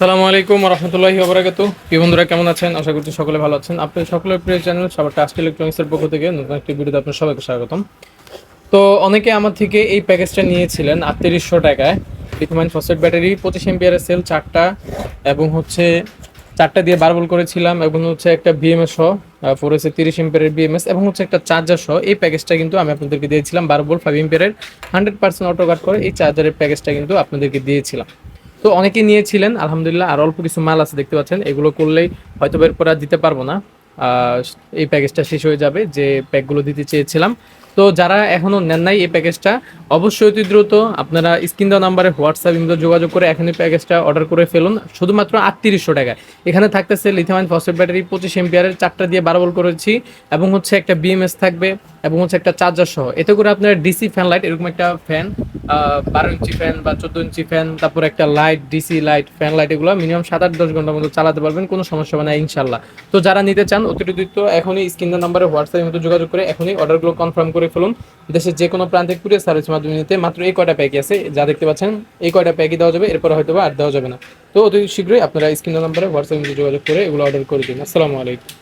সালামু আলাইকুম রহমতুল্লাহি ওবরাকাতু প্রিয় বন্ধুরা, কেমন আছেন? আশা করছি সকলে ভালো আছেন। আপনার সকলের প্রিয় চ্যানেল সবার টাস্ট ইলেকট্রনিক্সের পক্ষ থেকে নতুন একটি ভিডিওতে আপনার সবাইকে স্বাগতম। তো অনেকে আমার থেকে এই প্যাকেজটা নিয়েছিলেন আটত্রিশশো টাকায়। লিথিয়াম ফসফেট ব্যাটারি, পঁচিশ এমপিয়ারের সেল চারটা এবং হচ্ছে চারটা দিয়ে বারবল করেছিলাম এবং হচ্ছে একটা বিএমএস সহ ফোর এসে তিরিশ এমপিয়ারের বিএমএস এবং হচ্ছে একটা চার্জার সহ। এই প্যাকেজটা কিন্তু আমি আপনাদেরকে দিয়েছিলাম বারবল ফাইভ এমপিয়ারের হান্ড্রেড পার্সেন্ট অটো কাট করে। এই চার্জারের প্যাকেজটা কিন্তু আপনাদেরকে দিয়েছিলাম। তো অনেকেই নিয়েছিলেন, আলহামদুলিল্লাহ। আর অল্প কিছু মাল আছে, দেখতে পাচ্ছেন। এগুলো করলেই হয়তো বের করে দিতে পারব না। এই প্যাকেজটা শেষ হয়ে যাবে। যে প্যাকগুলো দিতে চেয়েছিলাম তো যারা এখনও নেন নাই এই প্যাকেজটা, অবশ্যই অতি দ্রুত আপনারা স্ক্রিন দেওয়া নাম্বারে হোয়াটসঅ্যাপ ইমেলে যোগাযোগ করে এখনই প্যাকেজটা অর্ডার করে ফেলুন। শুধুমাত্র আটত্রিশশো টাকায়। এখানে থাকতেছে লিথিয়াম ফসফেট ব্যাটারি পঁচিশ এমপিয়ারের চারটা দিয়ে বারবল করেছি এবং হচ্ছে একটা বিএমএস থাকবে এবং হচ্ছে একটা চার্জার সহ। এতে করে আপনারা ডিসি ফ্যান লাইট এরকম একটা ফ্যান বারো ইঞ্চি ফ্যান বা চোদ্দ ইঞ্চি ফ্যান তারপর একটা light DC light fan light এগুলো মিনিমাম সাত আট দশ ঘণ্টার মতো চালাতে পারবেন, কোনো সমস্যা হবে না, ইনশাল্লাহ। তো যারা নিতে চান, অতিরিক্ত এখনই স্ক্রিনের নাম্বারে হোয়াটসঅ্যাপের মতো যোগাযোগ করে এখনই অর্ডারগুলো কনফার্ম করে ফেলুন। দেশের যে কোনো প্রান্তে কুরিয়ার সার্ভিসের মাধ্যমে নিতে মাত্র এই কয়টা প্যাকই আছে, যা দেখতে পাচ্ছেন, এই কয়টা প্যাকই দেওয়া যাবে, এরপর হয়তো আর দেওয়া যাবে না। তো অতি শীঘ্রই আপনারা স্ক্রিন নাম্বারে হোয়াটসঅ্যাপ যোগাযোগ করে এগুলো অর্ডার করে দিন। আসসালামু আলাইকুম।